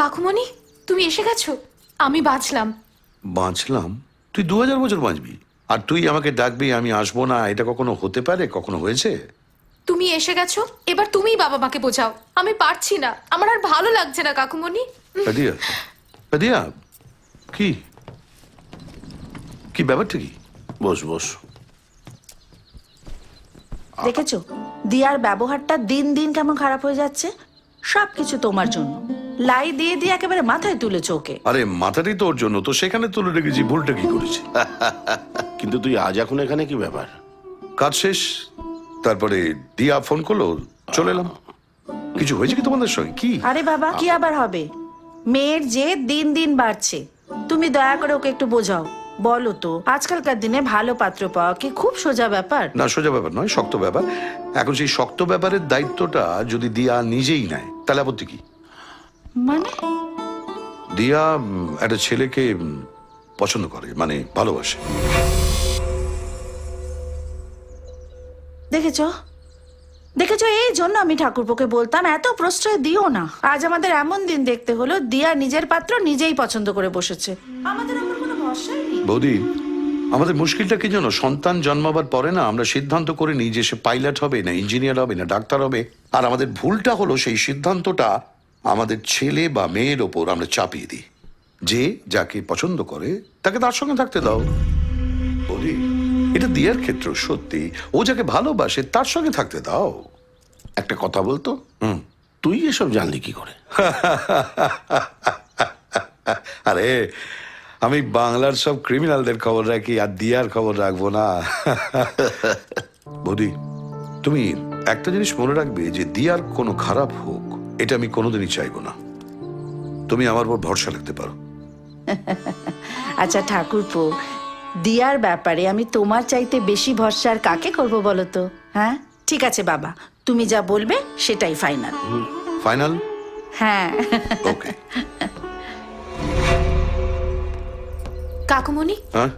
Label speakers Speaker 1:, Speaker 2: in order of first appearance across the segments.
Speaker 1: কাকুমণি তুমি এসে গেছো? আমি বাঁচলাম।
Speaker 2: বাঁচলাম? তুই দু হাজার বছর বাঁচবি। আর তুই আমাকে ডাকবি আমি আসব না এটা কখনো হতে পারে কখনো হয়েছে?
Speaker 1: তুমি এসে গেছো এবার তুমিই বাবা মাকে বোঝাও। আমি পারছি না আমার আর ভালো লাগছে না কাকুমণি।
Speaker 2: পাদিয়া কি? কি ব্যাপারটা কি?
Speaker 3: বস বস।
Speaker 4: দেখেছ? দিয়ার ব্যবহারটা দিন দিন কেমন খারাপ হয়ে যাচ্ছে সবকিছু তোমার জন্য। লাই দিয়ে দিয়ে একেবারে মাথায় তুলেছো ওকে।
Speaker 2: আরে মাথাটাই তোর জন্য তো সেখানে তুলে রেখেছি ভুলটা কি করেছি?
Speaker 3: কিন্তু তুই আজ এখন এখানে কি ব্যাপার?
Speaker 2: কাজ শেষ তারপরে দিয়া ফোন করল চলে এলাম। কিছু হয়েছে কি তোমাদের সঙ্গে? কি?
Speaker 4: আরে বাবা কি আবার হবে? মেয়ের যে দিন দিন বাড়ছে। তুমি দয়া করে ওকে একটু বোঝাও। বলো তো আজকালকার দিনে ভালো পাত্র পাওয়া কি খুব সোজা ব্যাপার?
Speaker 2: না সোজা ব্যাপার নয় শক্ত ব্যাপার। এখন সেই শক্ত ব্যাপারের দায়িত্বটা যদি দিয়া নিজেই নেয় তাহলে আপত্তি কি?
Speaker 4: মানে?
Speaker 2: দিয়া একটা ছেলেকে পছন্দ করে মানে ভালোবাসে।
Speaker 4: দেখেছ? দেখেছ? এই জন্য আমি ঠাকুরপোকে বলতাম এত প্রশ্রয় দিও না। আজ আমাদের এমন দিন দেখতে হলো দিয়া নিজের পাত্র নিজেই পছন্দ করে বসেছে। আমাদের ওপর কোনো ভরসাই নেই।
Speaker 2: বৌদি আমাদের মুশকিলটা কি জানো? সন্তান জন্মাবার পরে না আমরা সিদ্ধান্ত করে নিই যে সে পাইলট হবে না ইঞ্জিনিয়ার হবে না ডাক্তার হবে। আর আমাদের ভুলটা হলো সেই সিদ্ধান্তটা আমাদের ছেলে বা মেয়ের ওপর আমরা চাপিয়ে দিই। যে যাকে পছন্দ করে তাকে তার সঙ্গে থাকতে দাও। বলি এটা দিয়ার ক্ষেত্র সত্যি। ও যাকে ভালোবাসে তার সঙ্গে থাকতে দাও।
Speaker 3: একটা কথা বলতো?
Speaker 2: হুম।
Speaker 3: তুই এসব জানলি কি করে?
Speaker 2: আরে আমি বাংলার সব ক্রিমিনালদের খবর রাখি আর দিয়ার খবর রাখব না। বৌদি তুমি একটা জিনিস মনে রাখবে যে দিয়ার কোনো খারাপ হোক এটা আমি কোনোদিনই চাইব না। তুমি আমার উপর ভরসা রাখতে পারো।
Speaker 4: আচ্ছা ঠাকুরপো দিয়ার ব্যাপারে আমি তোমার চাইতে বেশি ভরসা আর কাকে করব বলো তো হ্যাঁ? ঠিক আছে বাবা। তুমি যা বলবে সেটাই ফাইনাল
Speaker 2: ফাইনাল
Speaker 4: হ্যাঁ।
Speaker 2: ওকে
Speaker 1: কাকুমণি?
Speaker 2: হ্যাঁ?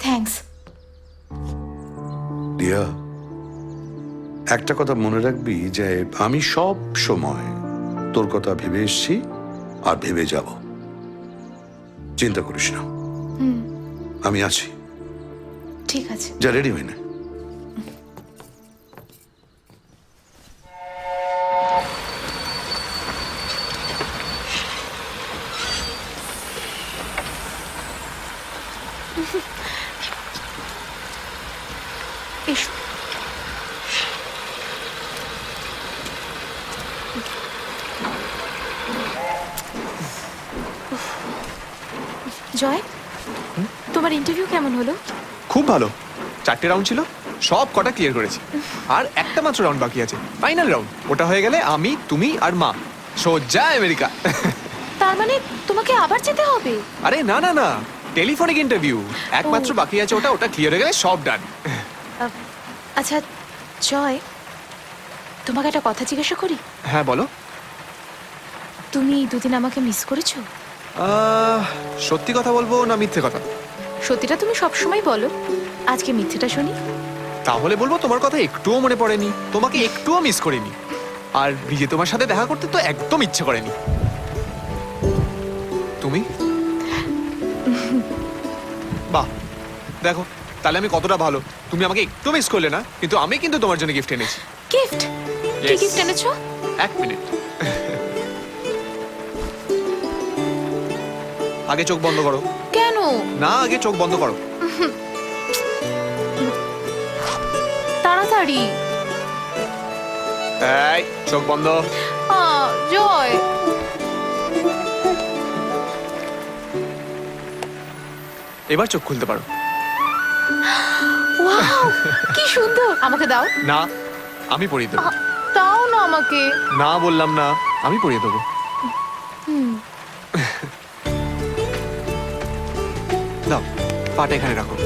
Speaker 1: থ্যাঙ্কস
Speaker 2: দিয়া? একটা কথা মনে রাখবি যে আমি সব সময় তোর কথা ভেবে এসছি আর ভেবে যাব। চিন্তা করিস না। আমি আছি।
Speaker 1: ঠিক আছে।
Speaker 2: যা রেডি হয়ে নে।
Speaker 1: জয় তোমার ইন্টারভিউ কেমন হলো?
Speaker 5: খুব ভালো। চারটে রাউন্ড ছিল সব কটা ক্লিয়ার করেছি। আর একটা মাত্র রাউন্ড বাকি আছে ফাইনাল রাউন্ড ওটা হয়ে গেলে আমি তুমি আর মা। সোজা আমেরিকা।
Speaker 1: তার মানে তোমাকে আবার যেতে হবে?
Speaker 5: আরে না না না। টেলিফোনিক ইন্টারভিউ একমাত্র বাকি আছে ওটা ওটা ক্লিয়ার হয়ে গেলে সব ডান
Speaker 1: আচ্ছা জয় তোমাকে একটা কথা জিজ্ঞাসা করি?
Speaker 5: হ্যাঁ বলো।
Speaker 1: তুমি দুদিন আমাকে মিস করেছ?
Speaker 5: আহ, সত্যি কথা বলব না মিথ্যে কথা?
Speaker 1: সত্যিটা তুমি সবসময় বলো। আজকে মিথ্যেটা শুনি।
Speaker 5: তাহলে বলব তোমার কথা একটুও মনে পড়েনি তোমাকে একটুও মিস করিনি। আর বিজে তোমার সাথে দেখা করতে তো একদম ইচ্ছে করেনি। তুমি? বাহ দেখো তাহলে আমি কতটা ভালো। তুমি আমাকে একটু মিস করলে না কিন্তু আমি কিন্তু তোমার জন্য গিফট এনেছি।
Speaker 1: গিফট কি
Speaker 5: Yes.
Speaker 1: গিফট এনেছো?
Speaker 5: এক মিনিট আগে চোখ বন্ধ করো।
Speaker 1: কেন?
Speaker 5: না আগে চোখ বন্ধ করো।
Speaker 1: তাড়াতাড়ি।
Speaker 5: এই চোখ বন্ধ।
Speaker 1: জয়।
Speaker 5: এবার চোখ খুলতে পারো।
Speaker 1: কি সুন্দর। আমাকে দাও।
Speaker 5: না আমি পরিয়ে দেবো।
Speaker 1: দাও না আমাকে।
Speaker 5: না বললাম না আমি পরিয়ে দেবো। দাও পাটা এখানে রাখো।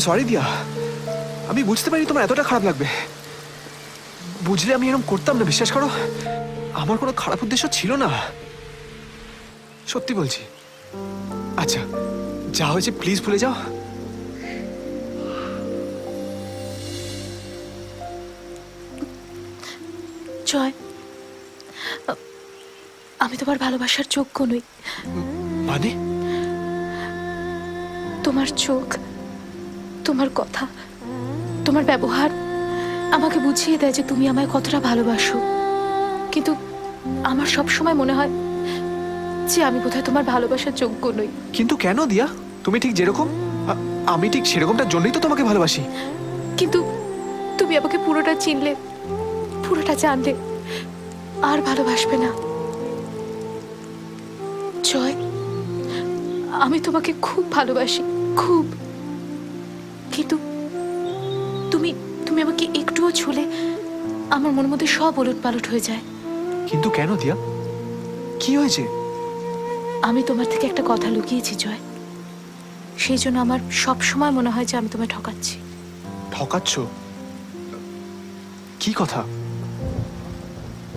Speaker 5: এম সরি দিয়া আমি বুঝতে পারি তোমার এতটা খারাপ লাগবে। বুঝলে আমি এরকম করতাম না বিশ্বাস করো? আমার কোনো খারাপ উদ্দেশ্য ছিল না। সত্যি বলছি। আচ্ছা যা হয়েছে প্লিজ ভুলে যাও।
Speaker 1: জয় আমি তোমার ভালোবাসার যোগ্য নই।
Speaker 5: মানে?
Speaker 1: তোমার চোখ তোমার কথা তোমার ব্যবহার আমাকে বুঝিয়ে দেয় যে তুমি আমায় কতটা ভালোবাসো। কিন্তু আমার সব সময় মনে হয় যে আমি বোধহয় তোমার ভালোবাসার যোগ্য নই।
Speaker 5: কিন্তু কেন দিয়া? তুমি ঠিক যেরকম আমি ঠিক সেরকমটার জন্যই তো তোমাকে ভালোবাসি।
Speaker 1: কিন্তু তুমি আমাকে পুরোটা চিনলে পুরোটা জানলে আর ভালোবাসবে না। জয় আমি তোমাকে খুব ভালোবাসি খুব। কিন্তু তুমি তুমি আমাকে একটুও ছুলে আমার মনের মধ্যে সব ওলট পালট হয়ে যায়।
Speaker 5: কিন্তু কেন দিয়া? কি হয়েছে?
Speaker 1: আমি তোমার থেকে একটা কথা লুকিয়েছি জয়। সেই জন্য আমার সব সময় মনে হয় যে আমি তোমায় ঠকাচ্ছি।
Speaker 5: ঠকাচ্ছ? কি কথা?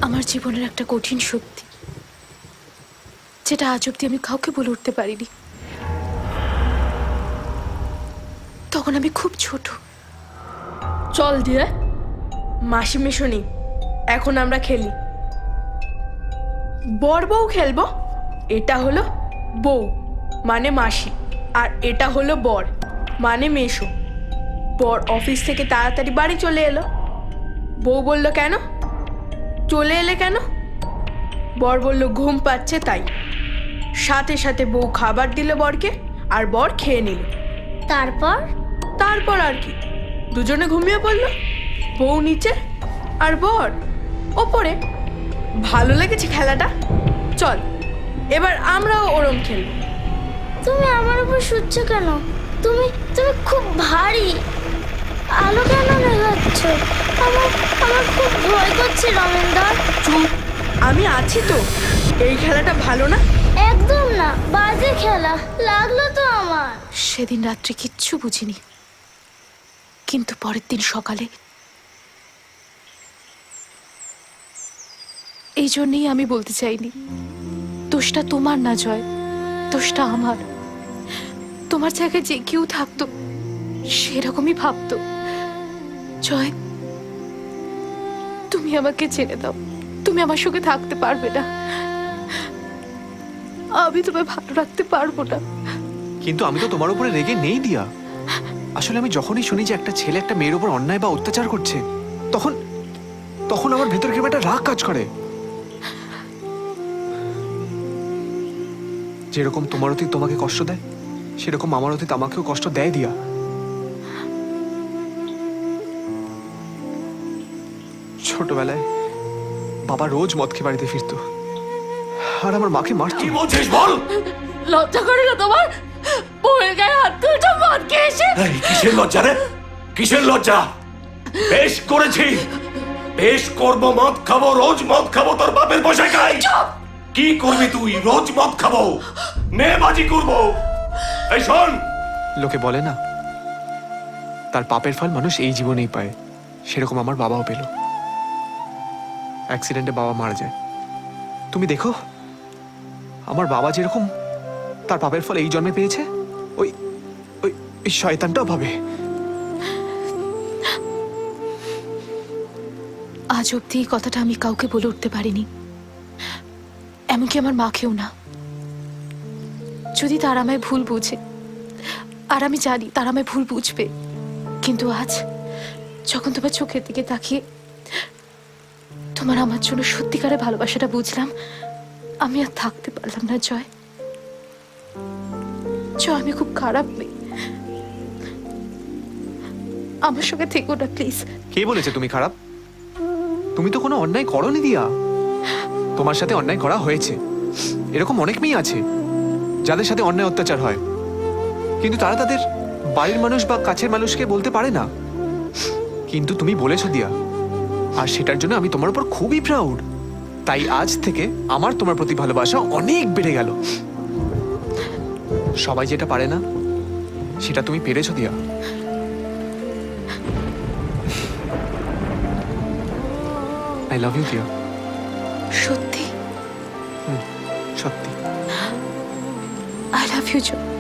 Speaker 1: আমার জীবনের একটা কঠিন সত্যি যেটা আজ অব্দি আমি কাউকে বলে উঠতে পারিনি। তখন আমি খুব ছোট।
Speaker 6: চল দিয়ে। মাসি মেশনি এখন আমরা খেলি। বর বউ খেলব? এটা হলো বউ মানে মাসি। আর এটা হলো বর মানে মেশো। বর অফিস থেকে তাড়াতাড়ি বাড়ি চলে এলো। বউ বলল কেন? চলে এলে কেন? বর বলল ঘুম পাচ্ছে তাই। সাথে সাথে বউ খাবার দিল বরকে আর বর খেয়ে নিল।
Speaker 7: তারপর?
Speaker 6: তারপর আর কি। দুজনে ঘুমিয়ে পড়ল বউ নিচে আর বর ওপরে। ভালো লেগেছে খেলাটা? চল এবার আমরাও ওরম খেলব।
Speaker 7: তুমি আমার উপর শুচ্ছ কেন? তুমি তুমি খুব ভারী। আলো কেন নেভাচ্ছ আমার আমার খুব ভয় করছে রমেনদার।
Speaker 6: চুপ আমি আছি তো। এই খেলাটা ভালো না?
Speaker 7: একদম না বাজে খেলা। লাগল তো আমার।
Speaker 1: সেদিন রাত্রে কিচ্ছু বুঝিনি। কিন্তু পরের দিন সকালে এই জন্যেই আমি বলতে চাইনি। দোষটা তোমার না, জয়। দোষটা আমার। তোমার জায়গায় যে কেউ থাকতো, সেরকমই ভাবতো। জয়, তুমি আমাকে ছেড়ে দাও। তুমি আমার সঙ্গে থাকতে পারবে না। আমি তোমায় ভালো রাখতে পারব না।
Speaker 5: কিন্তু আমি তো তোমার উপরে রেগে নেই, দিয়া। আসলে আমি যখনই শুনি যে একটা ছেলে একটা মেয়ের উপর অন্যায় বা অত্যাচার করছে তখন তখন আমার ভেতরে কীরকম একটা রাগ কাজ করে। যেরকম তোমার অতীত তোমাকে কষ্ট দেয় সেরকম আমার অতীত আমাকেও কষ্ট দেয় দিয়া। ছোটবেলায় বাবা রোজ মদ খেয়ে বাড়িতে ফিরতো। আর আমার মাকে মারতো।
Speaker 3: কি বলছিস বল?
Speaker 1: লজ্জা করে না তোমার? বউয়ের গায়ে হাত মদ খেয়ে এসে?
Speaker 3: এই, কিসের লজ্জা রে? কিসের লজ্জা? বেশ করেছি। বেশ করব মদ খাব রোজ মদ খাব তোর বাপের পয়সা খাই কি করবি তুই? রোজ মদ খাব। মেয়েবাজি করব। এই শোন!
Speaker 5: লোকে বলে না তার পাপের ফল মানুষ এই জীবনেই পায়। সেরকম আমার বাবাও পেল। অ্যাক্সিডেন্টে বাবা মারা যায়। তুমি দেখো আমার বাবা যেরকম তার পাপের ফলে এই জন্মে পেয়েছে? ওই ওই শয়তানটাও পাবে।
Speaker 1: আজ অব্দি এই কথাটা আমি কাউকে বলে উঠতে পারিনি। এমনকি আমার মাকেও না। যদি তারা আমায় ভুল বুঝে, আর আমি জানি তারা আমায় ভুল বুঝবে, কিন্তু আজ যখন তোমার চোখের দিকে তাকিয়ে তোমার আমার জন্য সত্যিকারের ভালোবাসাটা বুঝলাম, আমি আর থাকতে পারলাম না, জয়। জয় আমি খুব খারাপ মেয়ে। আমার সঙ্গে থেকো না, প্লিজ।
Speaker 5: কে বলেছে তুমি খারাপ? তুমি তো কোনো অন্যায় করনি, দিয়া। তোমার সাথে অন্যায় করা হয়েছে। এরকম অনেক মেয়ে আছে, যাদের সাথে অন্যায় অত্যাচার হয়। কিন্তু তারা তাদের বাড়ির মানুষ বা কাছের মানুষকে বলতে পারে না। কিন্তু তুমি বলেছ, দিয়া। আর সেটার জন্য আমি তোমার উপর খুবই প্রাউড তাই আজ থেকে আমার তোমার প্রতি ভালোবাসা অনেক বেড়ে গেল। সবাই যেটা পারে না সেটা তুমি পেরেছ দিয়া। আই লাভ ইউ দিয়া
Speaker 1: সত্যি?
Speaker 5: সত্যি।
Speaker 1: I love you Joe